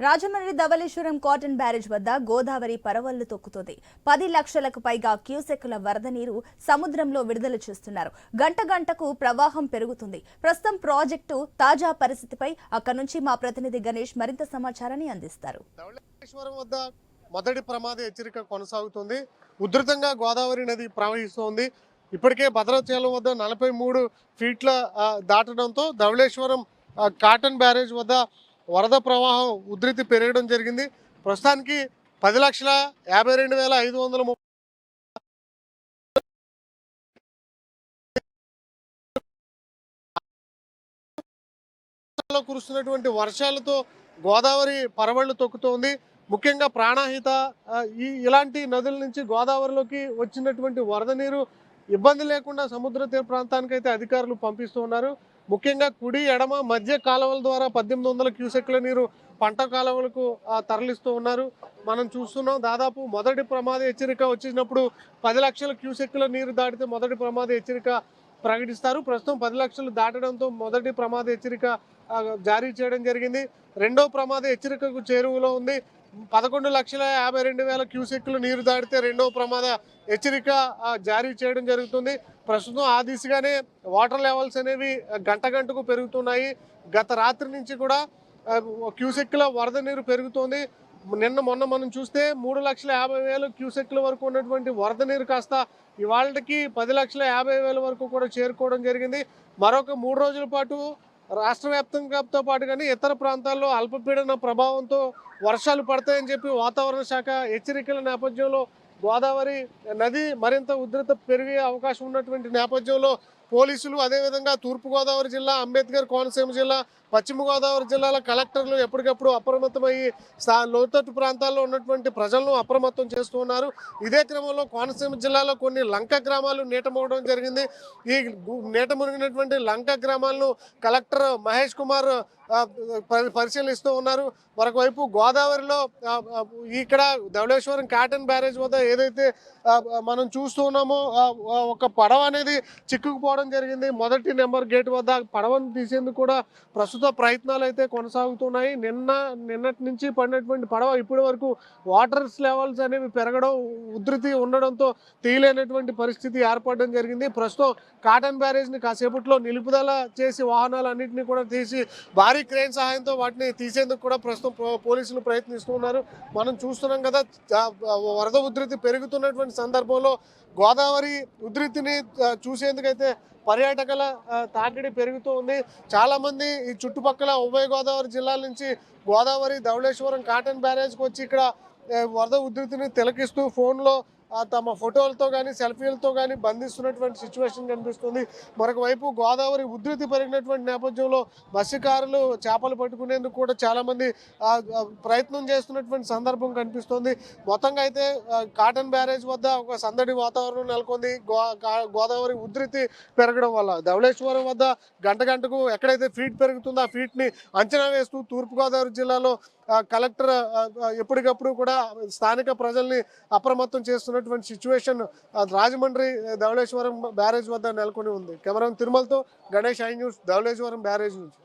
Rajahmundry Dhavaleswaram cotton barrage వద్ద గోదావరి పరవళ్ళు తొక్కుతోంది. పది లక్షలకు పైగా క్యూసెక్కుల వరద నీరు సముద్రంలో విడుదల చేస్తున్నారు. గంట గంటకు ప్రవాహం పెరుగుతుంది. ప్రస్తుతం ప్రాజెక్టు తాజా పరిస్థితిపై అక్కడి నుంచి మా ప్రతినిధి గణేష్ మరింత సమాచారాన్ని అందిస్తారు. ధవళేశ్వరం వద్ద మొదటి ప్రమాద హెచ్చరిక కొనసాగుతుంది. ఉధృతంగా గోదావరి నది ప్రవహిస్తోంది. ఇప్పటికే భద్రాచలం వద్ద నలభై మూడు ఫీట్ల దాటడంతో ధవళేశ్వరం కాటన్ బ్యారేజ్ వద్ద వరద ప్రవాహం ఉధృతి పెరగడం జరిగింది. ప్రస్తుతానికి పది లక్షల యాభై రెండు వేల ఐదు వందల ముప్పై కురుస్తున్నటువంటి వర్షాలతో గోదావరి పరవళ్ళు తొక్కుతోంది. ముఖ్యంగా ప్రాణాహిత ఈ ఇలాంటి నదుల నుంచి గోదావరిలోకి వచ్చినటువంటి వరద నీరు ఇబ్బంది లేకుండా సముద్ర తీర ప్రాంతానికి అయితే అధికారులు పంపిస్తూ ఉన్నారు. ముఖ్యంగా కుడి ఎడమ మధ్య కాలువల ద్వారా పద్దెనిమిది వందల క్యూసెక్ల నీరు పంట కాలువలకు తరలిస్తూ ఉన్నారు. మనం చూస్తున్నాం దాదాపు మొదటి ప్రమాద హెచ్చరిక వచ్చినప్పుడు పది లక్షల క్యూసెక్ల నీరు దాటితే మొదటి ప్రమాద హెచ్చరిక ప్రకటిస్తారు. ప్రస్తుతం పది లక్షలు దాటడంతో మొదటి ప్రమాద హెచ్చరిక జారీ చేయడం జరిగింది. రెండో ప్రమాద హెచ్చరికకు చేరువలో ఉంది. పదకొండు లక్షల యాభై రెండు వేల క్యూసెక్లు నీరు దాటితే రెండో ప్రమాద హెచ్చరిక జారీ చేయడం జరుగుతుంది. ప్రస్తుతం ఆ దిశగానే వాటర్ లెవెల్స్ అనేవి గంట గంటకు పెరుగుతున్నాయి. గత రాత్రి నుంచి కూడా క్యూసెక్ల వరద నీరు పెరుగుతోంది. నిన్న మొన్న మనం చూస్తే మూడు లక్షల యాభై వేలు క్యూసెక్ల వరకు ఉన్నటువంటి వరద నీరు కాస్త ఇవాళకి పది లక్షల యాభై వేల వరకు కూడా చేరుకోవడం జరిగింది. మరొక మూడు రోజుల పాటు రాష్ట్ర వ్యాప్తంగాతో పాటు కానీ ఇతర ప్రాంతాల్లో అల్పపీడన ప్రభావంతో వర్షాలు పడతాయని చెప్పి వాతావరణ శాఖ హెచ్చరికల నేపథ్యంలో గోదావరి నది మరింత ఉధృత పెరిగే అవకాశం ఉన్నటువంటి నేపథ్యంలో పోలీసులు అదేవిధంగా తూర్పుగోదావరి జిల్లా అంబేద్కర్ కోనసీమ జిల్లా పశ్చిమ గోదావరి జిల్లాల కలెక్టర్లు ఎప్పటికప్పుడు అప్రమత్తమయ్యి సా- లోతట్టు ప్రాంతాల్లో ఉన్నటువంటి ప్రజలను అప్రమత్తం చేస్తూ ఉన్నారు. ఇదే క్రమంలో కోనసీమ జిల్లాలో కొన్ని లంక గ్రామాలు నీటమవ్వడం జరిగింది. ఈ నీట మునిగినటువంటి లంక గ్రామాలను కలెక్టర్ మహేష్ కుమార్ పరి- పరిశీలిస్తూ ఉన్నారు. మరొకవైపు గోదావరిలో ఇక్కడ ధవళేశ్వరం కాటన్ బ్యారేజ్ వద్ద ఏదైతే మనం చూస్తూ ఉన్నామో ఒక పడవ అనేది చిక్కుకుపోవడం జరిగింది. మొదటి నెంబర్ గేట్ వద్ద పడవను తీసేందుకు కూడా ప్రస్తుత ప్రయత్నాలు అయితే కొనసాగుతున్నాయి. నిన్న నిన్నటి నుంచి పడినటువంటి పడవ ఇప్పటి వరకు వాటర్స్ లెవెల్స్ అనేవి పెరగడం ఉధృతి ఉండడంతో తీయలేనటువంటి పరిస్థితి ఏర్పడడం జరిగింది. ప్రస్తుతం కాటన్ బ్యారేజ్ని కాసేపట్లో నిలుపుదల చేసి వాహనాలన్నింటినీ కూడా తీసి భారీ క్రేన్ సహాయంతో వాటిని తీసేందుకు కూడా ప్రస్తుతం పో- పోలీసులు ప్రయత్నిస్తున్నారు మనం చూస్తున్నాం కదా వరద ఉధృతి పెరుగుతున్నటువంటి సందర్భంలో గోదావరి ఉధృతిని చూసేందుకైతే పర్యాటకుల తాకిడి పెరుగుతూ ఉంది చాలామంది ఈ చుట్టుపక్కల ఉభయ గోదావరి జిల్లాల నుంచి గోదావరి ధవళేశ్వరం కాటన్ బ్యారేజ్కి వచ్చి ఇక్కడ వరద ఉధృతిని తిలకిస్తూ ఫోన్లో తమ ఫోటోలతో కానీ సెల్ఫీలతో కానీ బంధిస్తున్నటువంటి సిచ్యువేషన్ కనిపిస్తుంది. మరొక వైపు గోదావరి ఉధృతి పెరిగినటువంటి నేపథ్యంలో మత్స్యకారులు చేపలు పట్టుకునేందుకు కూడా చాలామంది ప్రయత్నం చేస్తున్నటువంటి సందర్భం కనిపిస్తుంది. మొత్తంగా అయితే కాటన్ బ్యారేజ్ వద్ద ఒక సందడి వాతావరణం నెలకొంది. గో గోదావరి ఉధృతి పెరగడం వల్ల ధవళేశ్వరం వద్ద గంట గంటకు ఎక్కడైతే ఫీట్ పెరుగుతుందో ఆ ఫీట్ని అంచనా వేస్తూ తూర్పుగోదావరి జిల్లాలో కలెక్టర్ ఎప్పటికప్పుడు కూడా స్థానిక ప్రజల్ని అప్రమత్తం చేస్తున్నటువంటి సిచ్యువేషన్ రాజమండ్రి ధవళేశ్వరం బ్యారేజ్ వద్ద నెలకొని ఉంది. Camera తిరుమలతో Ganesh I news Dowleswaram barrage నుంచి.